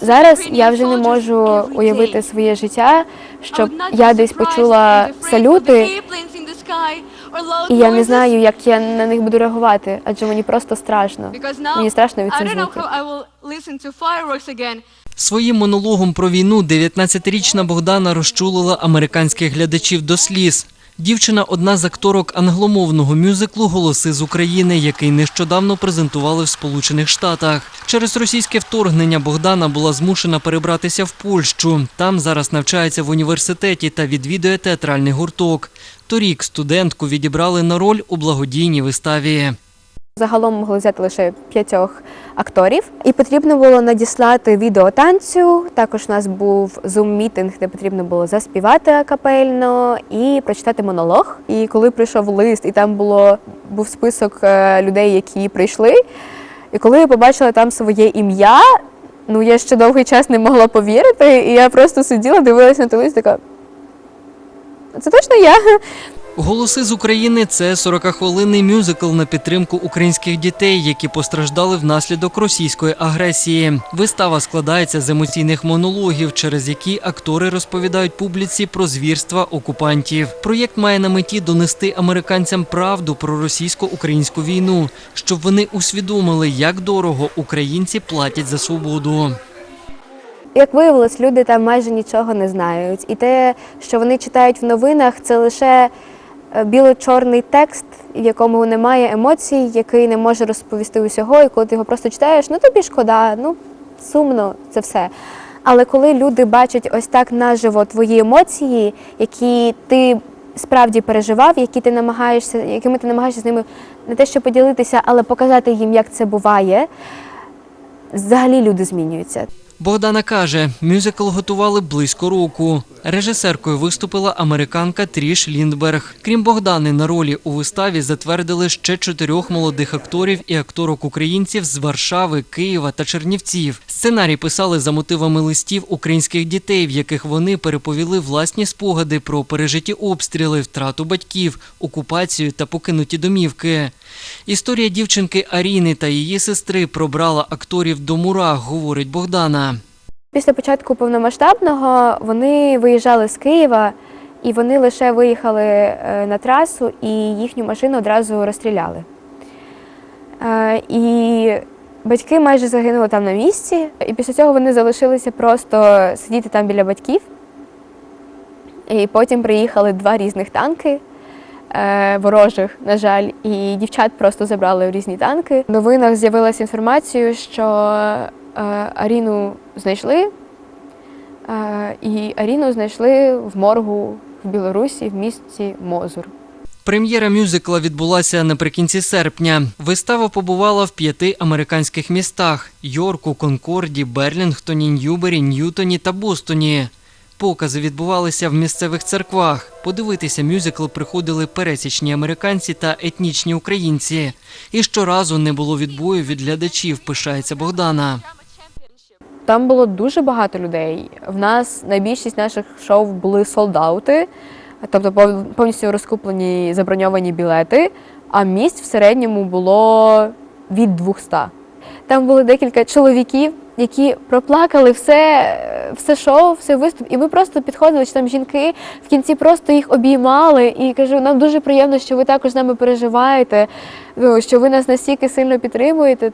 Зараз я вже не можу уявити своє життя, щоб я десь почула салюти, і я не знаю, як я на них буду реагувати, адже мені просто страшно. Мені страшно від цих звуків. Своїм монологом про війну 19-річна Богдана розчулила американських глядачів до сліз. Дівчина одна з акторок англомовного мюзиклу Голоси з України, який нещодавно презентували в Сполучених Штатах. Через російське вторгнення Богдана була змушена перебратися в Польщу. Там зараз навчається в університеті та відвідує театральний гурток. Торік студентку відібрали на роль у благодійній виставі. Загалом могли взяти лише п'ятьох акторів, і потрібно було надіслати відео танцю. Також у нас був зум-мітинг, де потрібно було заспівати акапельно і прочитати монолог. І коли прийшов лист, і там було був список е, людей, які прийшли. І коли я побачила там своє ім'я, ну я ще довгий час не могла повірити, і я просто сиділа, дивилася на той лист, така. Це точно я. Голоси з України це 40-хвилинний мюзикл на підтримку українських дітей, які постраждали внаслідок російської агресії. Вистава складається з емоційних монологів, через які актори розповідають публіці про звірства окупантів. Проєкт має на меті донести американцям правду про російсько-українську війну, щоб вони усвідомили, як дорого українці платять за свободу. Як виявилось, люди там майже нічого не знають. І те, що вони читають в новинах, це лише біло-чорний текст, в якому немає емоцій, який не може розповісти усього. І коли ти його просто читаєш, ну тобі шкода, ну сумно, це все. Але коли люди бачать ось так наживо твої емоції, які ти справді переживав, які ти намагаєшся, якими ти намагаєшся з ними не те, що поділитися, але показати їм, як це буває, взагалі люди змінюються. Богдана каже, мюзикл готували близько року. Режисеркою виступила американка Тріш Ліндберг. Крім Богдани, на ролі у виставі затвердили ще чотирьох молодих акторів і акторок українців з Варшави, Києва та Чернівців. Сценарій писали за мотивами листів українських дітей, в яких вони переповіли власні спогади про пережиті обстріли, втрату батьків, окупацію та покинуті домівки. Історія дівчинки Аріни та її сестри пробрала акторів до мурах, говорить Богдана. Після початку повномасштабного вони виїжджали з Києва, і вони лише виїхали е, на трасу, і їхню машину одразу розстріляли. Е, І батьки майже загинули там на місці, і після цього вони залишилися просто сидіти там біля батьків. І потім приїхали два різних танки. е, Ворожих, на жаль, і дівчат просто забрали в різні танки. В новинах з'явилася інформація, що Аріну знайшли, е, і Аріну знайшли в моргу в Білорусі в місті Мозур. Прем'єра мюзикла відбулася наприкінці серпня. Вистава побувала в п'яти американських містах: Йорку, Конкорді, Берлінгтоні, Ньюбері, Ньютоні та Бостоні. Покази відбувалися в місцевих церквах. Подивитися мюзикл приходили пересічні американці та етнічні українці. І щоразу не було відбою від глядачів, пишається Богдана. Там було дуже багато людей. В нас найбільшість наших шоу були солдаути, тобто пов- повністю розкуплені заброньовані білети, а місць в середньому було від 200. Там було декілька чоловіків, які проплакали все, все шоу, все виступ, і ми просто підходили, чи там жінки в кінці просто їх обіймали і кажу, нам дуже приємно, що ви також з нами переживаєте, ну, що ви нас настільки сильно підтримуєте.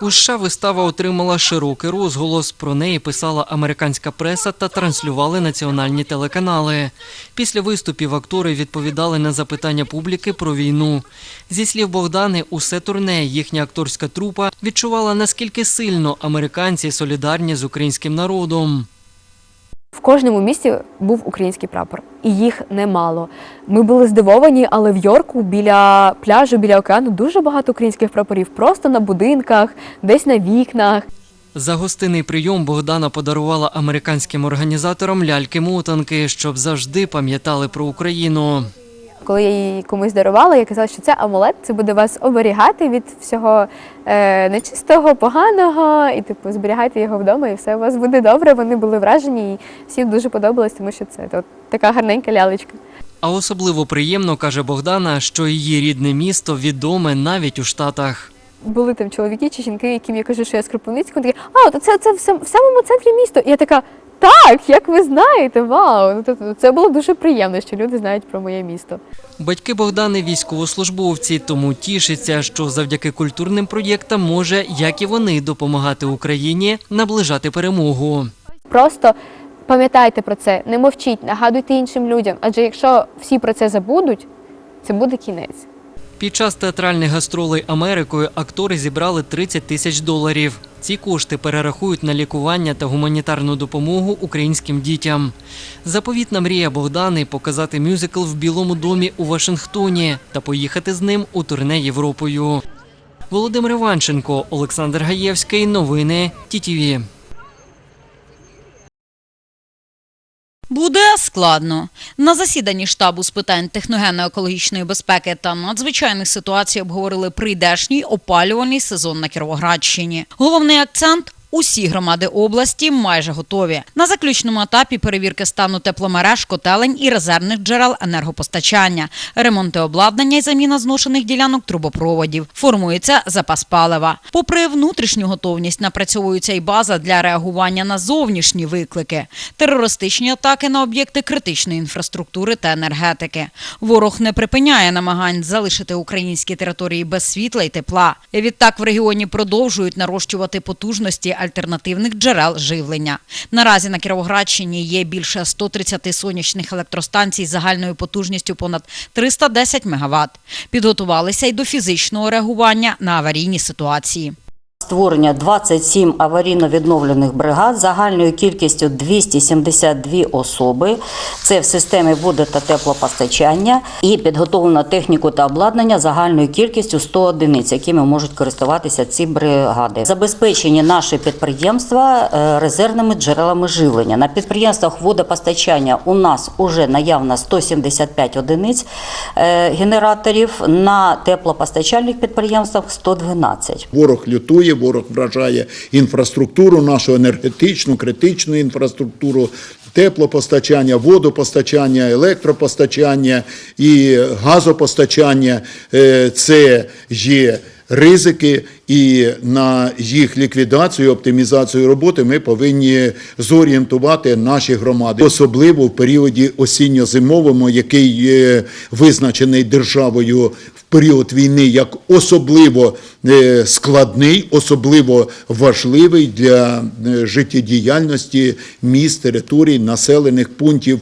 У США вистава отримала широкий розголос. Про неї писала американська преса та транслювали національні телеканали. Після виступів актори відповідали на запитання публіки про війну. Зі слів Богдани, усе турне їхня акторська трупа відчувала наскільки сильно американці солідарні з українським народом. В кожному місті був український прапор, і їх немало. Ми були здивовані, але в Йорку біля пляжу, біля океану дуже багато українських прапорів, просто на будинках, десь на вікнах. За гостинний прийом Богдана подарувала американським організаторам ляльки-мотанки, щоб завжди пам'ятали про Україну. Коли я її комусь дарувала, я казала, що це амулет, це буде вас оберігати від всього е, нечистого, поганого, і типу зберігайте його вдома, і все у вас буде добре. Вони були вражені, і всім дуже подобалось, тому що це от, така гарненька лялечка. А особливо приємно каже Богдана, що її рідне місто відоме навіть у Штатах. були там чоловіки чи жінки, яким я кажу, що я з Кропивницького, такі, а, то це, це в самому центрі міста. І я така, так, як ви знаєте, вау. Ну, тобто, це було дуже приємно, що люди знають про моє місто. Батьки Богдани військовослужбовці, тому тішиться, що завдяки культурним проєктам може, як і вони, допомагати Україні наближати перемогу. Просто пам'ятайте про це, не мовчіть, нагадуйте іншим людям. Адже якщо всі про це забудуть, це буде кінець. Під час театральних гастролей Америкою актори зібрали 30 тисяч доларів. Ці кошти перерахують на лікування та гуманітарну допомогу українським дітям. Заповітна мрія Богдани показати мюзикл в Білому домі у Вашингтоні та поїхати з ним у турне Європою. Володимир Іванченко, Олександр Гаєвський. Новини ТІТІВІ. Буде складно. На засіданні штабу з питань техногенно-екологічної безпеки та надзвичайних ситуацій обговорили прийдешній опалювальний сезон на Кіровоградщині. Головний акцент. Усі громади області майже готові. На заключному етапі перевірки стану тепломереж, котелень і резервних джерел енергопостачання, ремонти обладнання і заміна зношених ділянок трубопроводів. Формується запас палива. Попри внутрішню готовність, напрацьовується і база для реагування на зовнішні виклики, терористичні атаки на об'єкти критичної інфраструктури та енергетики. Ворог не припиняє намагань залишити українські території без світла і тепла. Відтак в регіоні продовжують нарощувати потужності альтернативних джерел живлення. Наразі на Кіровоградщині є більше 130 сонячних електростанцій з загальною потужністю понад 310 МВт. Підготувалися й до фізичного реагування на аварійні ситуації. Створення 27 аварійно-відновлених бригад загальною кількістю 272 особи. Це в системі води та теплопостачання і підготовлено техніку та обладнання загальною кількістю 100 одиниць, якими можуть користуватися ці бригади. Забезпечені наші підприємства е, резервними джерелами живлення. На підприємствах водопостачання у нас вже наявно 175 одиниць е, генераторів. На теплопостачальних підприємствах 112. Ворог лютує, ворог вражає інфраструктуру, нашу енергетичну, критичну інфраструктуру, теплопостачання, водопостачання, електропостачання і газопостачання. Е, Це є ризики, і на їх ліквідацію, оптимізацію роботи ми повинні зорієнтувати наші громади, особливо в періоді осінньо-зимовому, який визначений державою в період війни як особливо е, складний, особливо важливий для е, життєдіяльності міст, територій, населених пунктів.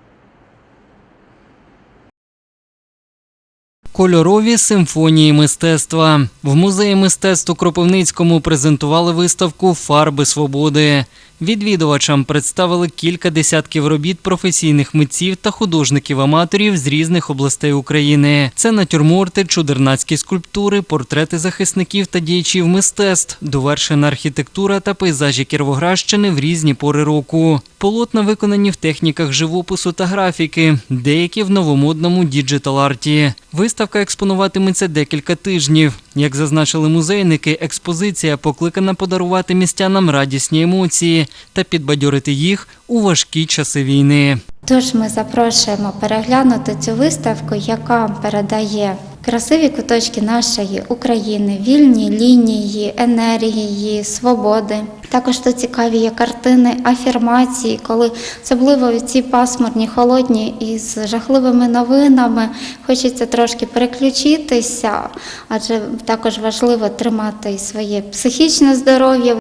Кольорові симфонії мистецтва в музеї мистецтв у Кропивницькому презентували виставку Фарби свободи. Відвідувачам представили кілька десятків робіт професійних митців та художників-аматорів з різних областей України. Це натюрморти, чудернацькі скульптури, портрети захисників та діячів мистецтв, довершена архітектура та пейзажі Кіровоградщини в різні пори року. Полотна виконані в техніках живопису та графіки, деякі в новомодному діджитал-арті. Виставка експонуватиметься декілька тижнів. Як зазначили музейники, експозиція покликана подарувати містянам радісні емоції та підбадьорити їх у важкі часи війни. Тож ми запрошуємо переглянути цю виставку, яка передає красиві куточки нашої України, вільні лінії, енергії, свободи. Також тут цікаві є картини, афірмації, коли особливо ці пасмурні, холодні і з жахливими новинами хочеться трошки переключитися, адже також важливо тримати своє психічне здоров'я.